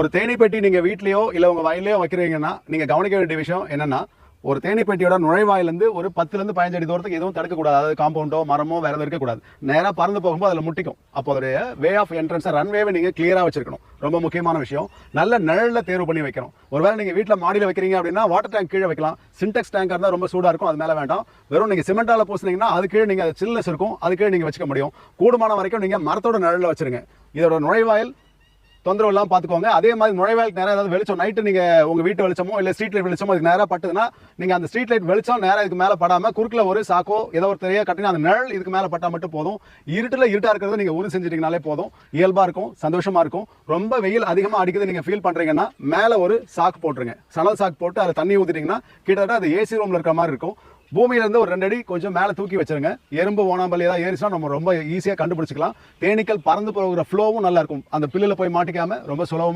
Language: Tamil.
ஒரு தேனீப்பெட்டி நீங்கள் வீட்லேயோ இல்லை உங்கள் வயலையோ வைக்கிறீங்கன்னா நீங்கள் கவனிக்க வேண்டிய விஷயம் என்னென்னா ஒரு தேனிப்பெட்டியோட நுழைவாயிலேருந்து ஒரு பத்துலேருந்து பதினஞ்சு அடி தூரத்துக்கு எதுவும் தடுக்கக்கூடாது. அதாவது காம்பவுண்டோ மரமோ வேற எதுவும் இருக்கக்கூடாது. நேராக பறந்து போகும்போது அதில் முட்டிக்கும். அப்போ அதோடைய வே ஆஃப் என்ட்ரன்ஸை ரன்வேவை நீங்கள் கிளியராக வச்சிருக்கணும். ரொம்ப முக்கியமான விஷயம். நல்ல நிழலில் தேர்வு பண்ணி வைக்கணும். ஒருவேளை நீங்கள் வீட்டில் மாடியில் வைக்கிறீங்க அப்படின்னா வாட்டர் டேங்க் கீழே வைக்கலாம். சின்டெக்ஸ் டேங்க் இருந்தால் ரொம்ப சூடாக இருக்கும். அது மேலே வேண்டாம். வெறும் நீங்கள் சிமெண்டால் பூசினீங்கன்னா அது கீழே நீங்க சில்னஸ் இருக்கும். அது கீழே நீங்கள் வச்சுக்க முடியும். கூடுமான வரைக்கும் நீங்கள் மரத்தோட நிழலில் வச்சுருங்க. இதோட நுழைவாயில் தொந்தரவு இல்லாமல் பார்த்துக்கோங்க. அதே மாதிரி நுழைவாயிலுக்கு நேரம் ஏதாவது வெளிச்சம் நைட்டு நீங்கள் உங்கள் வீட்டு வெளிச்சமோ இல்லை ஸ்ட்ரீட் லைட் வெளிச்சமோ அதுக்கு நேராக பட்டுதுன்னா நீங்கள் அந்த ஸ்ட்ரீட் லைட் வெளிச்சம் நேராக இதுக்கு மேலே படாமல் குறுக்கில் ஒரு சாக்கோ ஏதோ ஒரு தெரிய கட்டினா அந்த நிழல் இதுக்கு மேலே பட்டால் மட்டும் போதும். இருட்டில் இருட்டாக இருக்கிறது நீங்கள் உறுதி செஞ்சிட்டீங்கனாலே போதும். இயல்பாக இருக்கும் சந்தோஷமாக இருக்கும். ரொம்ப வெயில் அதிகமாக அடிக்குது நீங்கள் ஃபீல் பண்ணுறீங்கன்னா மேலே ஒரு சாக்கு போட்டுருங்க. சணல் சாக்கு போட்டு அதில் தண்ணி ஊற்றிட்டீங்கன்னா கிட்டத்தட்ட அது ஏசி ரூமில் இருக்கிற மாதிரி இருக்கும். பூமியில இருந்து ஒரு ரெண்டு அடி கொஞ்சம் மேலே தூக்கி வச்சிருங்க. எறும்பு ஓனாம்பல் ஏதாவது ஏறிச்சுனா நம்ம ரொம்ப ஈஸியாக கண்டுபிடிச்சிக்கலாம். தேனீக்கள் பறந்து போகிற ஃப்ளோவும் நல்லா இருக்கும். அந்த பில்லில் போய் மாட்டிக்காம ரொம்ப சுலபமாக